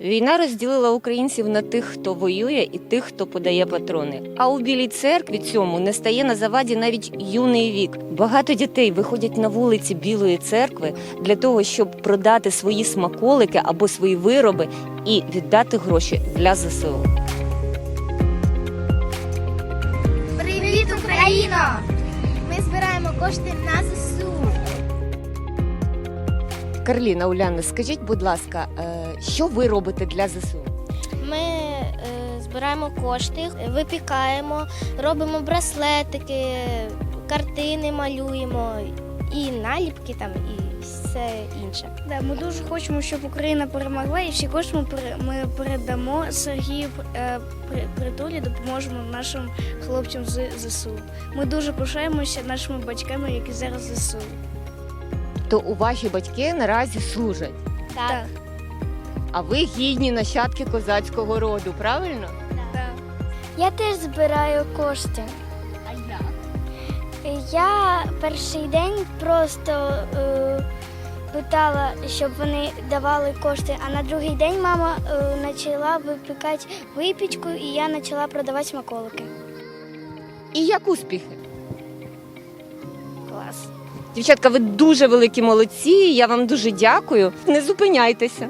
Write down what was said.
Війна розділила українців на тих, хто воює, і тих, хто подає патрони. А у білій церкві цьому не стає на заваді навіть юний вік. Багато дітей виходять на вулиці Білої церкви для того, щоб продати свої смаколики або свої вироби і віддати гроші для ЗСУ. Привіт, Україно! Ми збираємо кошти на ЗСУ. Карліна Уляна, скажіть, будь ласка, е, що ви робите для ЗСУ? Ми е, збираємо кошти, випікаємо, робимо браслетики, картини малюємо і наліпки там, і все інше. Да, ми дуже хочемо, щоб Україна перемогла, і всі кошти ми, ми передамо Сергію е, При- Притулі, допоможемо нашим хлопцям з ЗСУ. Ми дуже пишаємося нашими батьками, які зараз ЗСУ. То у ваші батьки наразі служать, Так. а ви гідні нащадки козацького роду, правильно? Так. Я теж збираю кошти. А як? Я перший день просто е, питала, щоб вони давали кошти, а на другий день мама е, почала випікати випічку, і я почала продавати смаколики. І як успіхи? Клас. Дівчатка, ви дуже великі молодці. Я вам дуже дякую. Не зупиняйтеся.